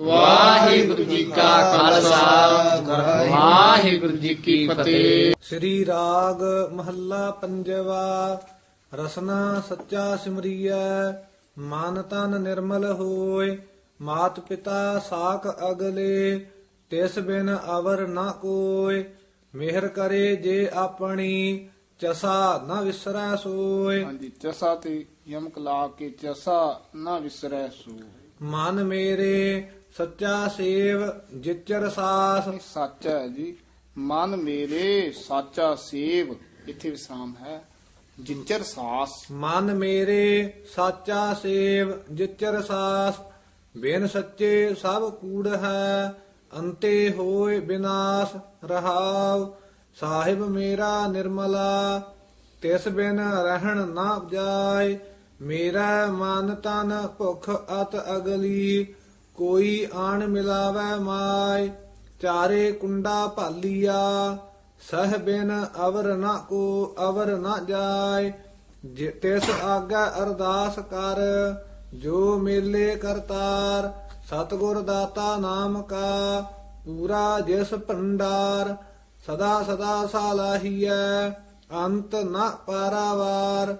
ਵਾਹਿਗੁਰੂ ਜੀ ਕਾ ਖਾਲਸਾ। ਵਾਹਿਗੁਰੂ ਜੀ ਕੀ ਫਤਿਹ। ਸ੍ਰੀ ਰਾਗ ਮਹੱਲਾ ਪੰਜਵਾ ਰਸਨਾ ਸੱਚਾ ਸਿਮਰੀਐ ਮਨ ਤਨ ਨਿਰਮਲ ਹੋਏ ਮਾਤ ਪਿਤਾ ਸਾਖ ਅਗਲੇ ਤਿਸ ਬਿਨ ਅਵਰ ਨ ਕੋਇ ਮਿਹਰ ਕਰੇ ਜੇ ਆਪਣੀ ਚਸਾ ਨ ਵਿਸਰੈ ਸੋਏ। ਹਾਂਜੀ ਚਸਾ ਤੇ ਯਮਕ ਲਾ ਕੇ ਚਸਾ ਨਾ ਵਿਸਰੈ ਸੂ ਮਨ ਮੇਰੇ ਸੱਚਾ ਸੇਵ ਜਿਚਰ ਸਾਸ। ਇਹ ਸੱਚ ਹੈ ਜੀ। ਮਨ ਮੇਰੇ ਸਾਚਾ ਸੇਵ ਇੱਥੇ ਵਿਸਰਾਮ ਹੈ। ਜਿੰਚਰ ਸਾਸ। ਮਨ ਮੇਰੇ ਸਾਚਾ ਸੇਵ ਜਿਚਰ ਸਾਸ। ਬਿਨ ਸੱਚੇ ਸਭ ਕੂੜ ਹੈ ਅੰਤੇ ਹੋਏ ਬਿਨਾਸ਼ ਰਹਾਉ। ਸਾਹਿਬ ਮੇਰਾ ਨਿਰਮਲਾ ਤਿਸ ਬਿਨ ਰਹਿਣ ਨਾ ਜਾਏ। ਮੇਰਾ ਮਨ ਤਨ ਭੁਖ ਅਤ ਅਗਲੀ। ਕੋਈ ਆਣ ਮਿਲਾਵੈ ਮਾਇ, ਚਾਰੇ ਕੁੰਡਾ ਭਾਲੀਆ, ਸਹ ਬਿਨ ਅਵਰ ਨਾ ਕੋ ਅਵਰ ਨਾ ਜਾਏ ਜੇ ਤਿਸ ਆਗਾ ਅਰਦਾਸ ਕਰ, ਜੋ ਮੇਲੇ ਕਰਤਾਰ, ਸਤਿਗੁਰ ਦਾਤਾ ਨਾਮ ਕਾ, ਪੂਰਾ ਜਿਸ ਭੰਡਾਰ, ਸਦਾ ਸਦਾ ਸਾਲਾਹੀਐ, ਅੰਤ ਨਾ ਪਾਰਾਵਾਰ,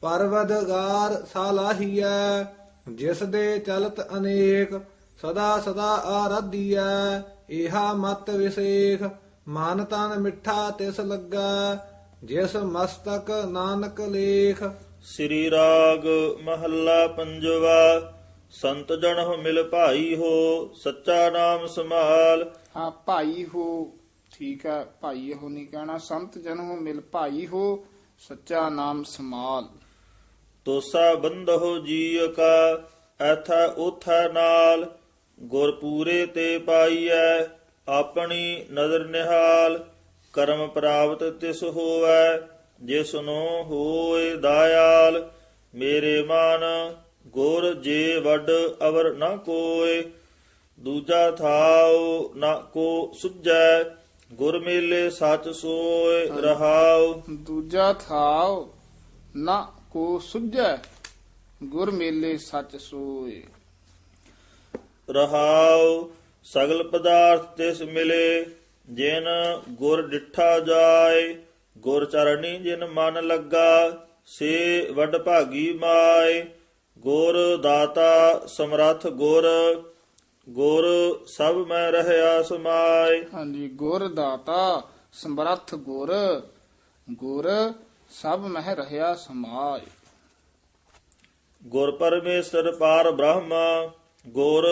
ਪਰਵਦਗਾਰ ਸਾਲਾਹੀਐ। ਜਿਸ ਦੇ ਚਲਤ ਅਨੇਕ ਸਦਾ ਸਦਾ ਆਰਾਧੀਐ ਇਹਾ ਮਤ ਵਿਸੇਖ। ਮਨ ਤਨ ਮਿੱਠਾ ਤਿਸ ਲੱਗਾ ਜਿਸ ਮਸਤਕ ਨਾਨਕ ਲੇਖ। ਸ੍ਰੀ ਰਾਗ ਮਹੱਲਾ ਪੰਜਵਾ ਸੰਤ ਜਨਹੁ ਮਿਲ ਭਾਈ ਹੋ ਸੱਚਾ ਨਾਮ ਸੰਭਾਲ। ਹਾਂ ਭਾਈ ਹੋ ਠੀਕ ਹੈ ਭਾਈ ਹੋ ਨਹੀਂ ਕਹਿਣਾ। ਸੰਤ ਜਨ ਹੋ ਮਿਲ ਭਾਈ ਹੋ ਸੱਚਾ ਨਾਮ ਸਮਾਲ ਤੋਸਾ ਬੰਦਹੁ ਜੀਅ ਕਾ, ਐਥਾ ਉਥਾ ਨਾਲ। ਗੁਰ ਪੂਰੇ ਤੇ ਪਾਈਐ ਆਪਣੀ ਨਦਰ ਨਿਹਾਲ। ਕਰਮ ਪ੍ਰਾਪਤ ਤਿਸ ਹੋਵੈ ਜਿਸ ਨੂੰ ਹੋਏ ਦਾਇਆਲ। ਮੇਰੇ ਮਨ, ਗੁਰ ਜੇ ਵੱਡ ਅਵਰ ਨ ਕੋਏ। ਦੂਜਾ ਥਾਉ ਨ ਕੋ ਸੁਝੈ, ਗੁਰ ਮੇਲੇ ਸਚ ਸੋਏ ਰਹਾਉ। ਦੂਜਾ ਥਾਉ ਨਾ ਕੋ ਸੁਝੈ ਗੁਰ ਮੇਲੇ ਸੱਚ ਸੋਏ। ਰਹਾਉ ਸਗਲ ਪਦਾਰਥ ਤਿਸ ਮਿਲੇ ਜਿਨ ਗੁਰ ਡਿਠਾ ਜਾਏ ਗੁਰ ਚਰਣੀ ਜਿਨ ਮਨ ਲੱਗਾ ਸੇ ਵੱਡ ਭਾਗੀ ਮਾਏ। ਗੁਰ ਦਾਤਾ ਸਮਰੱਥ ਗੁਰ ਗੁਰ ਸਭ ਮੈਂ ਰਹਿਆ ਸਮਾਏ। ਹਾਂਜੀ ਗੁਰ ਦਾਤਾ ਸਮਰੱਥ ਗੁਰ ਗੁਰ ਸਭ ਮਹਿ ਰਹਾ ਸਮਾਏ। ਗੁਰ ਪਰਮੇਸ਼ਰ ਪਾਰ ਬ੍ਰਹਮ ਗੁਰ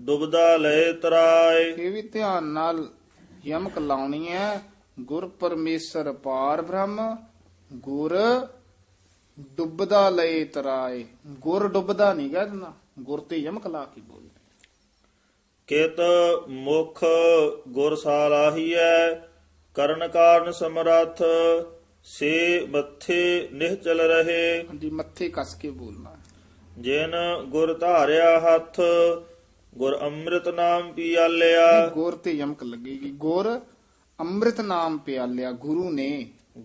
ਦੁਬਦਾ ਲੈ ਤਰਾਏ। ਇਹ ਵੀ ਧਿਆਨ ਨਾਲ ਯਮਕ ਲਾਉਣੀ ਹੈ। ਗੁਰ ਪਰਮੇਸ਼ਰ ਪਾਰ ਬ੍ਰਹਮ ਗੁਰ ਡੁੱਬਦਾ ਲਏ ਤਰਾਏ। ਗੁਰ ਡੁੱਬਦਾ ਨਹੀਂ ਕਹਿ ਦੇਣਾ ਗੁਰ ਤੇ ਯਮਕ ਲਾ ਕੇ ਬੋਲ ਕਿਤ ਮੁਖ ਗੁਰ ਸਾਲਾਹੀਐ ਕਰਨ ਕਾਰਨ ਸਮਰੱਥ ਸੇ ਮੱਥੇ ਨਿਹਚਲ ਰਹੇ ਹਾਂਜੀ ਮੱਥੇ ਕੱਸ ਕੇ ਬੋਲਣਾ ਜਿਨ ਗੁਰ ਧਾਰਿਆ ਹੱਥ ਗੁਰ ਅੰਮ੍ਰਿਤ ਨਾਮ ਪੀਆਲਿਆ ਗੁਰ ਤੇ ਯਮਕ ਲੱਗੇਗੀ ਗੁਰ ਅੰਮ੍ਰਿਤ ਨਾਮ ਪਿਆਲਿਆ ਗੁਰੂ ਨੇ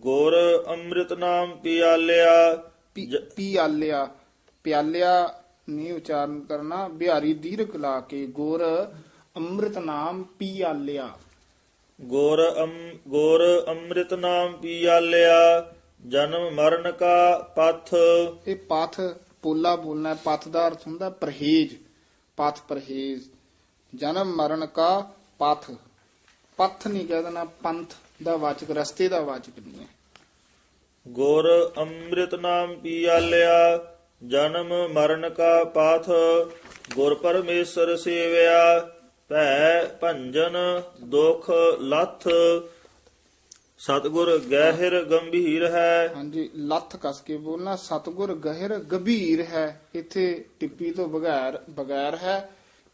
ਗੁਰ ਅੰਮ੍ਰਿਤ ਨਾਮ ਪੀਆਲਿਆ ਪੀ- ਪਿਆਲਿਆ ਪਿਆਲਿਆ ਨਹੀਂ ਉਚਾਰਨ ਕਰਨਾ ਬਿਹਾਰੀ ਦੀਰਘ ਲਾ ਕੇ ਗੁਰ ਅੰਮ੍ਰਿਤ ਨਾਮ ਪਿਆਲਿਆ ਗੁਰ ਅਮ ਗੁਰ ਅੰਮ੍ਰਿਤ ਨਾਮ ਪੀਆਲਿਆ ਜਨਮ ਮਰਨ ਕਾ ਪਥ। ਇਹ ਪਥ ਪੋਲਾ ਬੋਲਣਾ ਪਥ ਦਾ ਅਰਥ ਹੁੰਦਾ ਪਰਹੇਜ ਪਥ ਪਰਹੇਜ। ਜਨਮ ਮਰਨ ਕਾ ਪਥ। ਪਥ ਨਹੀਂ ਕਹਿ ਦੇਣਾ ਪੰਥ ਦਾ ਵਾਚਕ ਰਸਤੇ ਦਾ ਵਾਚਕ ਨਹੀਂ ਹੈ। ਗੁਰ ਅੰਮ੍ਰਿਤ ਨਾਮ ਪੀਆਲਿਆ ਜਨਮ ਮਰਨ ਕਾ ਪਾਥ। ਗੁਰ ਪਰਮੇਸ਼ਰ ਸੇਵਿਆ ਭੈ ਭੰਜਨ ਦੁਖ ਲਥ ਸਤਗੁਰ ਗਹਿਰ ਗੰਭੀਰ ਹੈ। ਹਾਂਜੀ ਲੱਥ ਕਸ ਕੇ ਬੋਲਣਾ ਸਤਗੁਰ ਗਹਿਰ ਗੰਭੀਰ ਹੈ। ਇੱਥੇ ਟਿੱਪੀ ਤੋਂ ਬਗੈਰ ਬਗੈਰ ਹੈ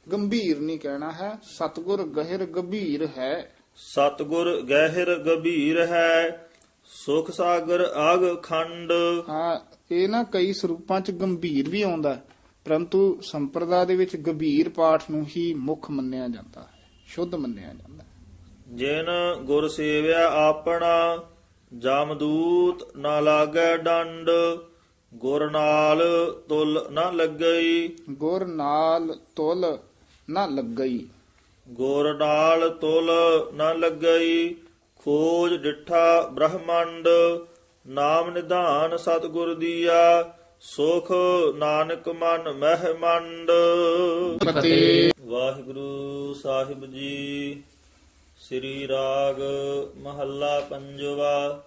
ਗੰਭੀਰ ਨਹੀਂ ਕਹਿਣਾ ਹੈ। ਸਤਗੁਰ ਗਹਿਰ ਗੰਭੀਰ ਹੈ। ਸਤਗੁਰ ਗਹਿਰ ਗੰਭੀਰ ਹੈ। ਸੁਖ ਸਾਗਰ ਆਗ ਖੰਡ। ਹਾਂ ਇਹ ਨਾ ਕਈ ਸਰੂਪਾਂ ਚ ਗੰਭੀਰ ਵੀ ਆਉਂਦਾ ਹੈ, ਪਰੰਤੂ ਸੰਪਰਦਾ ਦੇ ਵਿੱਚ ਗੰਭੀਰ ਪਾਠ ਨੂੰ ਹੀ ਮੁੱਖ ਮੰਨਿਆ ਜਾਂਦਾ ਹੈ ਸ਼ੁੱਧ ਮੰਨਿਆ ਜਾਂਦਾ ਹੈ। ਜਿਨ ਗੁਰ ਸੇਵਿਆ ਆਪਣਾ ਜਮਦੂਤ ਨਾ ਲਾਗੈ ਡੰਡ ਗੁਰ ਨਾਲ ਤੁਲ ਨਾ ਲੱਗਈ। ਗੁਰ ਨਾਲ ਤੁਲ ਨਾ ਲੱਗਈ। ਗੁਰ ਨਾਲ ਤੁਲ ਨ ਲੱਗਈ ਖੋਜ ਡਿਠਾ ਬ੍ਰਹਮੰਡ। ਨਾਮ ਨਿਧਾਨ ਸਤਿਗੁਰ ਦੀਆ ਸੁਖ ਨਾਨਕ ਮਨ ਮਹਿ ਮੰਡ ਪਤੇ। ਵਾਹਿਗੁਰੂ ਸਾਹਿਬ ਜੀ ਸ੍ਰੀ ਰਾਗ ਮਹੱਲਾ ਪੰਜਵਾ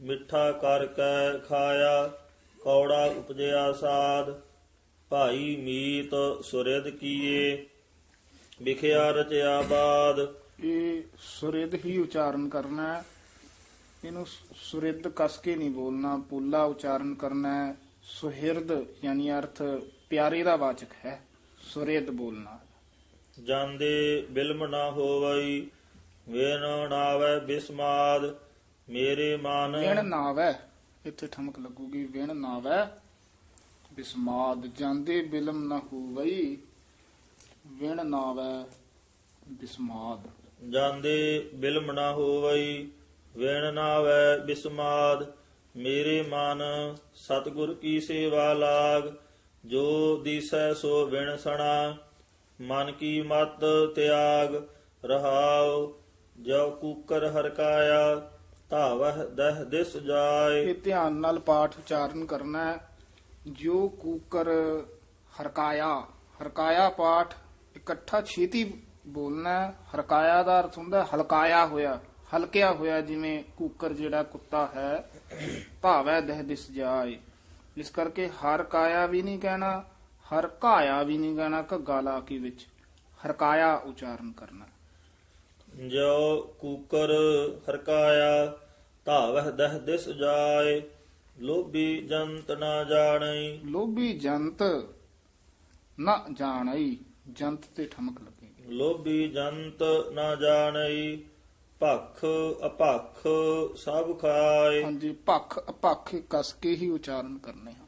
ਮਿੱਠਾ ਕਰ ਕੈ ਖਾਇਆ ਕੌੜਾ ਉਪਜਿਆ ਸਾਧ ਭਾਈ ਮੀਤ ਸੁਰਿਦ ਕੀਏ ਵਿਖਿਆ ਰਚਿਆ ਬਾਦ। ਇਹ ਸੁਰਿਦ ਹੀ ਉਚਾਰਨ ਕਰਨਾ ਹੈ। ਇਹਨੂੰ ਸੁਰਿਦ ਕਸ ਕੇ ਨਹੀਂ ਬੋਲਣਾ ਪੂਲਾ ਉਚਾਰਨ ਕਰਨਾ ਹੈ। ਸੁਹਿਰਦ ਯਾਨੀ ਅਰਥ ਪਿਆਰੇ ਦਾ ਵਾਚਕ ਹੈ ਸੁਰਿਦ ਬੋਲਣਾ ਜਾਂਦੇ ਬਿਲਮ ਨਾ ਹੋਵਈ ਵੇਨ ਨਾਵੈ ਬਿਸਮਾਦ ਮੇਰੇ ਮਨ ਵਿਣ ਨਾਵੈ ਇੱਥੇ ਠਮਕ ਲੱਗੂਗੀ ਵਿਣ ਨਾਵੈ ਬਿਸਮਾਦ। ਜਾਂਦੇ ਬਿਲਮ ਨਾ ਹੋਵਈ ਵਿਣ ਨਾਵੈ ਬਿਸਮਾਦ। ਜਾਂਦੇ ਬਿਲਮ ਨਾ ਹੋਵਈ ਵੇਣ ਨਾਵੈ ਬਿਸਮਾਦ ਮੇਰੇ ਮਨ ਸਤਿਗੁਰ ਕੀ ਸੇਵਾ ਲਾਗ, ਜੋ ਦੀਸੈ ਸੋ ਵਿਣ ਸਣਾ ਮਨ ਕੀ ਮਤ ਤਿਆਗ, ਰਹਾਉ ਜੋ ਕੂਕਰ ਹਰਕਾਇਆ, ਧਾਵਹ ਦਹ ਦਿਸ ਜਾਏ। ਇਹ ਧਿਆਨ ਨਾਲ ਪਾਠ ਉਚਾਰਨ ਕਰਨਾ ਹੈ। ਜੋ ਕੂਕਰ ਹਰਕਾਇਆ ਹਰਕਾਇਆ ਪਾਠ ਇਕੱਠਾ ਛੇਤੀ ਬੋਲਣਾ ਹਰਕਾਇਆ ਦਾ ਅਰਥ ਹੁੰਦਾ ਹਲਕਾਇਆ ਹੋਇਆ। ਹਲਕਿਆ ਹੋਇਆ ਜਿਵੇਂ ਕੂਕਰ ਜਿਹੜਾ ਕੁੱਤਾ ਹੈ ਭਾਵੈ ਦਹ ਦਿਸ ਜਾਏ। ਇਸ ਕਰਕੇ ਹਰ ਕਾਇਆ ਵੀ ਨਹੀਂ ਕਹਿਣਾ ਹਰ ਕਾਇਆ ਵੀ ਨਹੀਂ ਕਹਿਣਾ ਘੱਗਾ ਲਾ ਕੇ ਵਿੱਚ। ਹਰਕਾਇਆ ਉਚਾਰਨ ਕਰਨਾ। ਜੋ ਕੂਕਰ ਹਰਕਾਇਆ ਧਾਵਹ ਦਹ ਦਿਸ ਜਾਏ ਲੋਭੀ ਜੰਤ ਨਾ ਜਾਣਈ। ਲੋਭੀ ਜੰਤ ਨਾ ਜਾਣਈ ਜੰਤ ਤੇ ਠਮਕ ਲੱਗੇਗੀ। ਲੋਭੀ ਜੰਤ ਨਾ ਜਾਣਈ ਭਖ ਅਭਖ ਸਭ ਖਾਏ। ਹਾਂਜੀ ਭਖ ਅਪਖ ਕਸ ਕੇ ਹੀ ਉਚਾਰਨ ਕਰਨੇ ਹਨ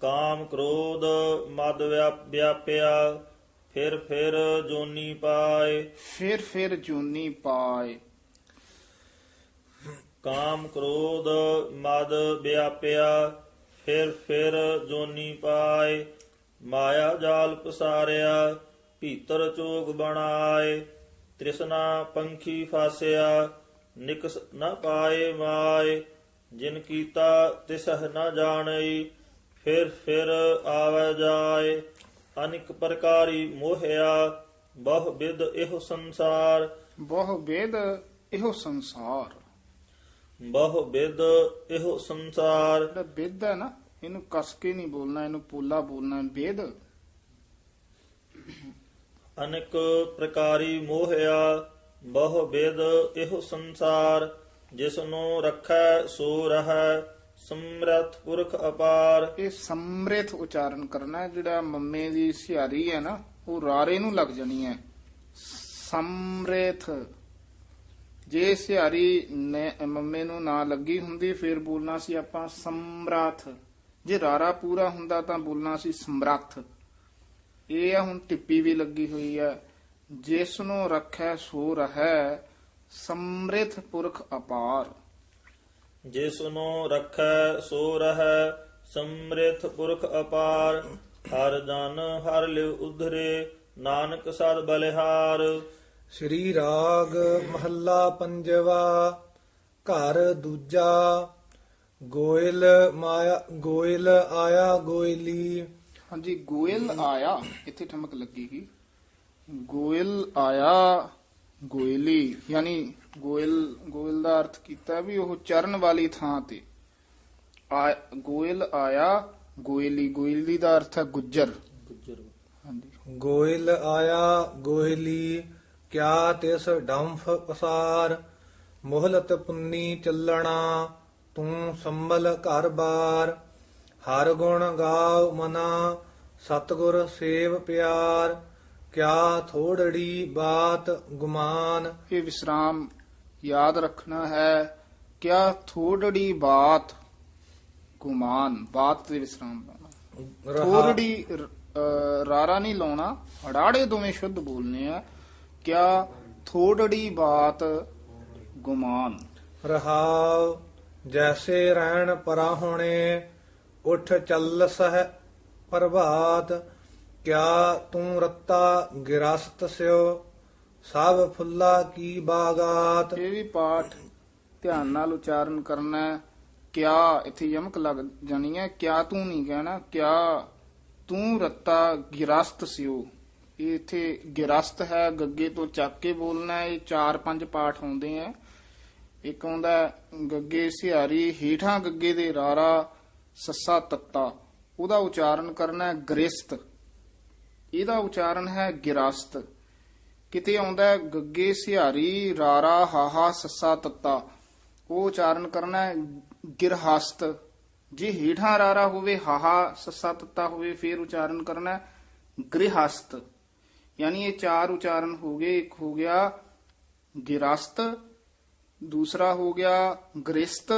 ਕਾਮ ਕ੍ਰੋਧ ਮਦ ਵਿਆਪ- ਵਿਆਪਿਆ ਫਿਰ ਫਿਰ ਜੋਨੀ ਪਾਏ। ਫਿਰ ਫਿਰ ਜੂਨੀ ਪਾਏ। ਕਾਮ ਕ੍ਰੋਧ ਮਦ ਵਿਆਪਿਆ ਫਿਰ ਫਿਰ ਜੋਨੀ ਪਾਏ। ਮਾਇਆ ਜਾਲ ਪਸਾਰਿਆ ਭੀਤਰ ਚੋਗ ਬਣਾਏ। ਤ੍ਰਿਸ਼ਨਾ ਪੰਖੀ ਫਾਸਿਆ ਨਿਕਸ ਨ ਪਾਏ ਮਾਏ ਜਿਨ ਕੀਤਾ ਤਿਸਹ ਨ ਜਾਣਈ ਫਿਰ ਫਿਰ ਆਵੈ ਜਾਏ। ਅਨਿਕ ਪ੍ਰਕਾਰੀ ਮੋਹਿਆ ਬਹੁ ਵਿਦ ਇਹੋ ਸੰਸਾਰ। ਬਹੁ ਵੇਦ ਇਹੋ ਸੰਸਾਰ। ਬਹੁ ਵਿਦ ਇਹੋ ਸੰਸਾਰ। ਜਿਹੜਾ ਵੇਦ ਹੈ ਨਾ ਇਹਨੂੰ ਕਸ ਕੇ ਨਹੀਂ ਬੋਲਣਾ ਇਹਨੂੰ ਪੋਲਾ ਬੋਲਣਾ ਵੇਦ ਅਨੇਕ ਪ੍ਰਕਾਰੀ ਮੋਹਿਆ, ਬਹੁ ਵਿਦ ਇਹੋ ਸੰਸਾਰ ਜਿਸ ਰੱਖੈ ਸੋ ਰਹੈ, ਸਮਰਥ ਪੁਰਖ ਅਪਾਰ। ਇਹ ਸਮ੍ਰਿਥ ਉਚਾਰਨ ਕਰਨਾ ਹੈ, ਜਿਹੜਾ ਮੰਮੇ ਦੀ ਸਿਹਾਰੀ ਹੈ ਨਾ, ਉਹ ਰਾਰੇ ਨੂੰ ਲੱਗ ਜਾਣੀ ਹੈ। ਸਮਰਥ ਜੇ ਸਿਹਾਰੀ ਨੇ ਮੰਮੇ ਨੂੰ ਨਾ ਲੱਗੀ ਹੁੰਦੀ, ਫਿਰ ਬੋਲਣਾ ਸੀ ਆਪਾਂ ਸਮਰਥ। ਜੇ ਰਾਰਾ ਪੂਰਾ ਹੁੰਦਾ ਤਾਂ ਬੋਲਣਾ ਸੀ ਸਮਰਥ। ਇਹ ਆ ਹੁਣ ਟਿੱਪੀ ਵੀ ਲੱਗੀ ਹੋਈ ਹੈ ਜਿਸ ਨੂੰ ਰੱਖੈ ਸੋ ਰਹੈ ਸਮ੍ਰਿਥ ਪੁਰਖ ਅਪਾਰ। ਜਿਸ ਨੂੰ ਰੱਖੈ ਸੋ ਰਹੈ ਸਮ੍ਰਿਥ ਪੁਰਖ ਅਪਾਰ। ਹਰ ਜਨ ਹਰ ਲਿਵ ਉਧਰੇ ਨਾਨਕ ਸਦ ਬਲਿਹਾਰ। ਸ੍ਰੀ ਰਾਗ ਮਹੱਲਾ ਪੰਜਵਾ ਘਰ ਦੂਜਾ ਗੋਇਲ ਮਾਇਆ ਗੋਇਲ ਆਇਆ ਗੋਇਲੀ। ਹਾਂਜੀ ਗੋਇਲ ਆਇਆ ਇੱਥੇ ਠਮਕ ਲੱਗੇਗੀ ਗੋਇਲ ਆਇਆ ਗੋਇਲੀ ਯਾਨੀ ਗੋਇਲ ਗੋਇਲ ਦਾ ਅਰਥ ਕੀਤਾ ਵੀ ਉਹ ਚਰਨ ਵਾਲੀ ਥਾਂ ਤੇ। ਆ ਗੋਇਲ ਆਇਆ ਗੋਇਲੀ ਗੋਇਲੀ ਦਾ ਅਰਥ ਹੈ ਗੁੱਜਰ। ਹਾਂਜੀ। ਗੋਇਲ ਆਇਆ ਗੋਇਲੀ ਕਿਆ ਤਿਸ ਡੰਫ ਪਸਾਰ ਮੋਹਲਤ ਪੁੰਨੀ ਚੱਲਣਾ ਤੂੰ ਸੰਭਲ ਘਰ ਬਾਰ। ਹਰ ਗੁਣ ਗਾਵ ਮਨਾ ਸਤਗੁਰ ਸੇਵ ਪਿਆਰ ਕਿਆ ਥੋੜੜੀ ਬਾਤ ਗੁਮਾਨ। ਇਹ ਵਿਸਰਾਮ ਯਾਦ ਰੱਖਣਾ ਹੈ ਕਿਆ ਥੋੜੜੀ ਬਾਤ ਗੁਮਾਨ ਬਾਤ ਤੇ ਵਿਸਰਾਮ ਲਾਉਣਾ। ਥੋੜੜੀ ਰਾਰਾ ਨਹੀਂ ਲਾਉਣਾ ਅੜਾੜੇ ਦੋਵੇਂ ਸ਼ੁੱਧ ਬੋਲਨੇ ਆ ਕਿਆ ਥੋੜੜੀ ਬਾਤ ਗੁਮਾਨ। ਰਹਾਉ ਜੈਸੇ ਰਹਿਣ ਪਰਾ ਹੋਣੇ ਉਠ ਚੱਲ ਸਹਿ ਪ੍ਰਭਾਤ, ਕਿਆ ਤੂੰ ਰੱਤਾ ਗਿਰਸਤ ਸਿਓ? ਸਭ ਫੁੱਲਾ ਕੀ ਬਾਗਾਤ? ਇਹ ਵੀ ਪਾਠ ਧਿਆਨ ਨਾਲ ਉਚਾਰਨ ਕਰਨਾ ਹੈ। ਕਿਆ ਇੱਥੇ ਯਮਕ ਲੱਗ ਜਾਣੀ ਹੈ। ਕਿਆ ਤੂੰ ਨਹੀਂ ਕਹਿਣਾ। ਕਿਆ ਤੂੰ ਰੱਤਾ ਗਿਰਸਤ ਸਿਓ? ਇਹ ਇੱਥੇ ਗਿਰਸਤ ਹੈ, ਗੱਗੇ ਤੋਂ ਚੱਕ ਕੇ ਬੋਲਣਾ ਹੈ। ਇਹ ਚਾਰ ਪੰਜ ਪਾਠ ਹੁੰਦੇ ਆ ਇੱਕ ਆਉਂਦਾ ਹੈ, ਗੱਗੇ ਸਿਹਾਰੀ, ਹੀਠਾਂ ਗੱਗੇ ਦੇ ਰਾਰਾ ਸੱਸਾ ਤੱਤਾ, ਉਹਦਾ ਉਚਾਰਨ ਕਰਨਾ ਹੈ ਗ੍ਰਿਸਤ। ਇਹਦਾ ਉਚਾਰਨ ਹੈ ਗਿਰਸਤ। ਕਿਤੇ ਆਉਂਦਾ ਹੈ, ਗੱਗੇ ਸਿਹਾਰੀ, ਰਾਰਾ, ਹਾਹਾ, ਸੱਸਾ ਤੱਤਾ। ਉਹ ਉਚਾਰਨ ਕਰਨਾ ਹੈ ਗਿਰਹਸਤ। ਜੇ ਹੀਠਾਂ ਰਾਰਾ ਹੋਵੇ, ਹਾਹਾ, ਸੱਸਾ ਤੱਤਾ ਹੋਵੇ, ਫਿਰ ਉਚਾਰਨ ਕਰਨਾ ਹੈ ਗ੍ਰਿਹਸਤ। ਯਾਨੀ ਇਹ ਚਾਰ ਉਚਾਰਨ ਹੋ ਗਏ। ਇੱਕ ਹੋ ਗਿਆ ਗਿਰਸਤ, ਦੂਸਰਾ ਹੋ ਗਿਆ ਗ੍ਰਿਸਤ,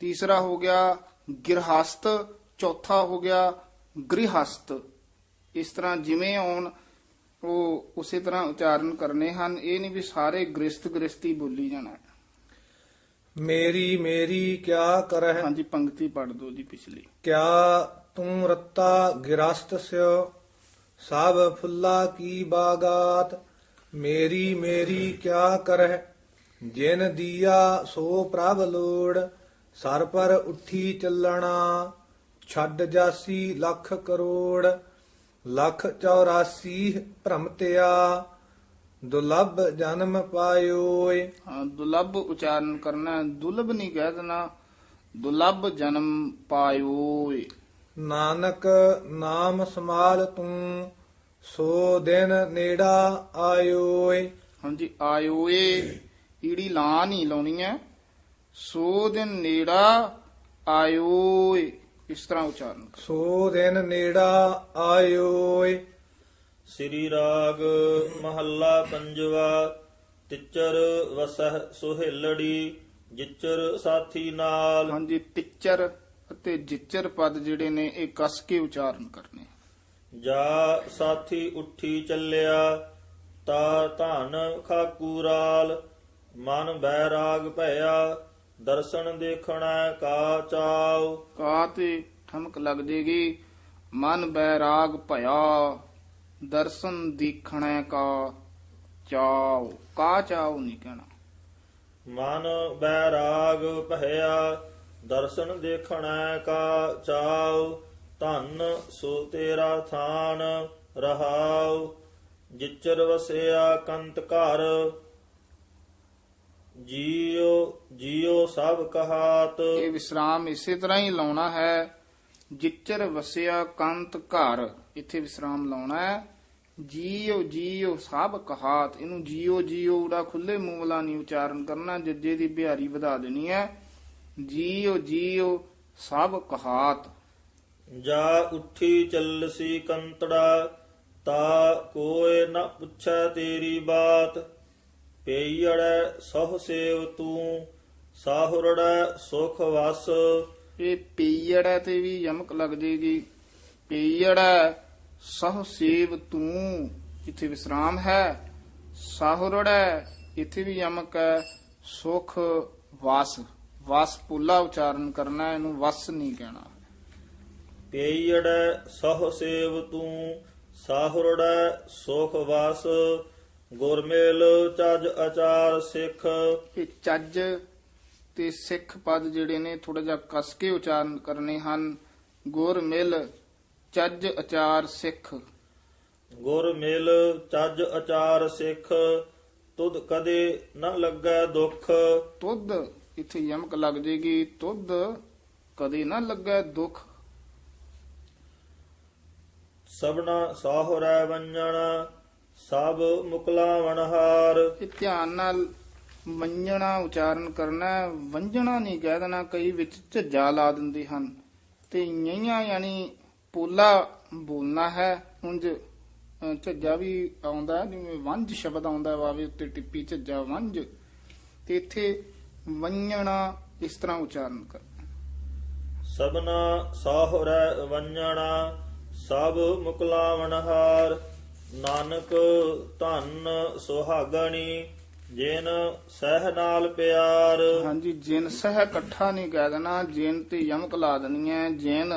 ਤੀਸਰਾ ਹੋ ਗਿਆ ਗਿਰਹਸਤ ਚੌਥਾ ਹੋ ਗਿਆ ਗ੍ਰਿਹਸਤ। ਇਸ ਤਰ੍ਹਾਂ ਜਿਵੇਂ ਆਉਣ ਉਹ ਉਸੇ ਤਰ੍ਹਾਂ ਉਚਾਰਨ ਕਰਨੇ ਹਨ ਇਹ ਨਹੀਂ ਵੀ ਸਾਰੇ ਗ੍ਰਿਸਤ ਗ੍ਰਿਸਤੀ ਬੋਲੀ ਜਾਣਾ। ਮੇਰੀ ਮੇਰੀ ਕਿਆ ਕਰਹਿ? ਹਾਂਜੀ ਪੰਕਤੀ ਪੜ੍ਹ ਦਿਓ ਜੀ ਪਿਛਲੀ। ਕਿਆ ਤੂੰ ਰੱਤਾ ਗਿਰਸਤ ਸਿਓ? ਸਭ ਫੁੱਲਾ ਕੀ ਬਾਗਾਤ? ਮੇਰੀ ਮੇਰੀ ਕਿਆ ਕਰਹਿ? ਜਿਨ ਦੀਆ ਸੋ ਪ੍ਰਭ ਲੋੜ ਸਰ ਪਰ ਉੱਠੀ ਚੱਲਣਾ ਛੱਡ ਜਾਸੀ ਲੱਖ ਕਰੋੜ ਲੱਖ 84 ਭ੍ਰਮਤਿਆ ਦੁਲਭ ਜਨਮ ਪਾਇਓਏ। ਹਾਂ ਦੁਲੱਭ ਉਚਾਰਨ ਕਰਨਾ। ਦੁਲਭ ਨਹੀਂ ਕਹਿ ਦੇਣਾ ਦੁਲੱਭ ਜਨਮ ਪਾਇਓਏ। ਨਾਨਕ ਨਾਮ ਸਮਾਲ ਤੂੰ ਸੋ ਦਿਨ ਨੇੜਾ ਆਇਓਏ। ਹਾਂਜੀ ਆਇਓਏ ਈੜੀ ਲਾਂ ਨਹੀਂ ਲਾਉਣੀ ਹੈ ਸੋ ਦਿਨ ਨੇੜਾ ਆਇਓਏ। ਇਸ ਤਰ੍ਹਾਂ ਉਚਾਰਨ। ਸੋ ਦਿਨ ਨੇੜਾ ਆਇਓਏ। ਸ੍ਰੀ ਰਾਗ ਮਹੱਲਾ ਪੰਜਵਾ ਤਿਚਰ ਵਸਹਿ ਸੁਹੇਲੜੀ ਜਿਚਰ ਸਾਥੀ ਨਾਲ। ਹਾਂਜੀ ਟਿੱਚਰ ਅਤੇ ਜਿੱਚਰ ਪਦ ਜਿਹੜੇ ਨੇ ਇਹ ਕਸ ਕੇ ਉਚਾਰਨ ਕਰਨੇ। ਜਾ ਸਾਥੀ ਉੱਠੀ ਚੱਲਿਆ ਤਾ ਧਨ ਖਾਕੂਰਾਲ ਮਨ ਬੈਰਾਗ ਭਇਆ ਦਰਸ਼ਨ ਦੇਖਣਾ ਕਾ ਚਾਉ। ਕਾ ਤੇ ਠਮਕ ਲੱਗ ਜੇਗੀ ਮਨ ਬੈਰਾਗ ਭਇਆ। ਦਰਸ਼ਨ ਦੀਖਣੈ ਕਾ ਚਾਉ। ਕਾ ਚਾਉ ਨਹੀਂ ਕਹਿਣਾ। ਮਨ ਬੈਰਾਗ ਭਇਆ ਦਰਸ਼ਨ ਦੇਖਣਾ ਕਾ ਚਾਉ। ਧਨ ਸੋ ਤੇਰਾ ਥਾਨ ਰਹਾਉ। ਜਿਚਰ ਵਸਿਆ ਕੰਤ ਘਰ ਜੀਉ ਜੀਉ ਸਭ ਕਹਾਤ। ਇਹ ਵਿਸਰਾਮ ਇਸੇ ਤਰ੍ਹਾਂ ਹੀ ਲਾਉਣਾ ਹੈ ਜਿੱਚਰ ਵਸਿਆ ਕੰਤ ਘਰ। ਇੱਥੇ ਵਿਸਰਾਮ ਲਾਉਣਾ ਹੈ। ਜੀਓ ਜੀਓ ਸਭ ਕਹਾਤ। ਇਹਨੂੰ ਜੀਓ ਜੀਓ ਦਾ ਖੁੱਲੇ ਮੂੰਹ ਵਾਲਾ ਨਹੀਂ ਉਚਾਰਨ ਕਰਨਾ ਜੱਜੇ ਦੀ ਬਿਹਾਰੀ ਵਧਾ ਦੇਣੀ ਹੈ। ਜੀਓ ਜੀਓ ਸਭ ਕਹਾਤ। ਜਾ ਉੱਠੀ ਚੱਲਸੀ ਕੰਤੜਾ ਤਾ ਕੋਏ ਨ ਪੁੱਛੈ ਤੇਰੀ ਬਾਤ। ਪਈੜੈ ਸਹੁ ਸੇਵ ਤੂੰ ਸਾਹੁਰੜੈ ਸੁਖ ਵਸ। ਇਹ ਪੀੜੈ ਤੇ ਵੀ ਯਮਕ ਲੱਗ ਜੇਗੀ। ਪੀੜੈ ਸਹ ਸੇਵ ਤੂੰ ਇੱਥੇ ਵਿਸਰਾਮ ਹੈ। ਸਾਹੁਰੜੈ ਇੱਥੇ ਵੀ ਯਮਕ ਹੈ ਸੁਖ ਵਸ। ਵਸ ਪੁੱਲਾ ਉਚਾਰਨ ਕਰਨਾ ਇਹਨੂੰ ਵਸ ਨਹੀਂ ਕਹਿਣਾ। ਪਈੜੈ ਸਹੁ ਸੇਵ ਤੂੰ ਸਾਹੁਰੜੈ ਸੁਖ ਵਸ। ਗੁਰਮੇਲ ਚੱਜ ਅਚਾਰ ਸਿੱਖ। ਇਹ ਚੱਜ ਤੇ ਸਿੱਖ ਪਦ ਜਿਹੜੇ ਨੇ ਥੋੜਾ ਜਿਹਾ ਕਸ ਕੇ ਉਚਾਰਨ ਕਰਨੇ ਹਨ। ਗੁਰ ਮਿਲ ਚੱਜ ਅਚਾਰ ਸਿੱਖ। ਗੁਰ ਮਿਲ ਚੱਜ ਅਚਾਰ ਸਿੱਖ। ਤੁਧ ਕਦੇ ਨ ਲੱਗੈ ਦੁੱਖ। ਤੁਧ ਇੱਥੇ ਯਮਕ ਲੱਗ ਜੇਗੀ। ਤੁਧ ਕਦੇ ਨਾ ਲੱਗੈ ਦੁੱਖ। ਸਭਨਾ ਸਾਹੁਰੈ ਵੰਜਣ। ਸਭ ਮੁਕਲਾਵਣ ਹਾਰ। ਇਹ ਧਿਆਨ ਨਾਲ ਵੰਜਣਾ ਉਚਾਰਨ ਕਰਨਾ ਹੈ। ਵੰਜਣਾ ਨਹੀਂ ਕਹਿ ਦੇਣਾ ਕਈ ਵਿੱਚ ਝੱਜਾ ਲਾ ਦਿੰਦੇ ਹਨ। ਤੇ ਯਈਆਂ ਯਾਨੀ ਪੋਲਾ ਬੋਲਣਾ ਹੈ ਉਂਝ ਅ, ਝੱਜਾ ਵੀ ਆਉਂਦਾ ਹੈ, ਜਿਵੇਂ ਵੰਜ ਸ਼ਬਦ ਆਉਂਦਾ ਹੈ ਵਾਵੇ ਉੱਤੇ ਟਿੱਪੀ ਝੱਜਾ ਵੰਜ। ਤੇ ਇੱਥੇ ਵੰਜਣਾ ਇਸ ਤਰ੍ਹਾਂ ਉਚਾਰਨ ਕਰ। ਸਭਨਾ ਸਾਹੁਰੈ ਵੰਜਣਾ ਸਭ ਮੁਕਲਾਵਣ ਹਾਰ। ਨਾਨਕ ਧਨ ਸੁਹਾਗਣੀ ਜਿਨ ਸਹਿ ਨਾਲ ਪਿਆਰ। ਹਾਂਜੀ ਜਿਨ ਸਹਿ ਇਕੱਠਾ ਨਹੀਂ ਕਹਿ ਦੇਣਾ ਜਿਨ ਤੇ ਯਮਕ ਲਾ ਦੇਣੀ ਹੈ ਜਿਨ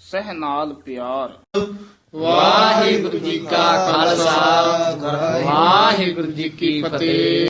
ਸਹਿ ਨਾਲ ਪਿਆਰ। ਵਾਹਿਗੁਰੂ ਜੀ ਕਾ ਖਾਲਸਾ ਵਾਹਿਗੁਰੂ ਜੀ ਕੀ ਫਤਿਹ।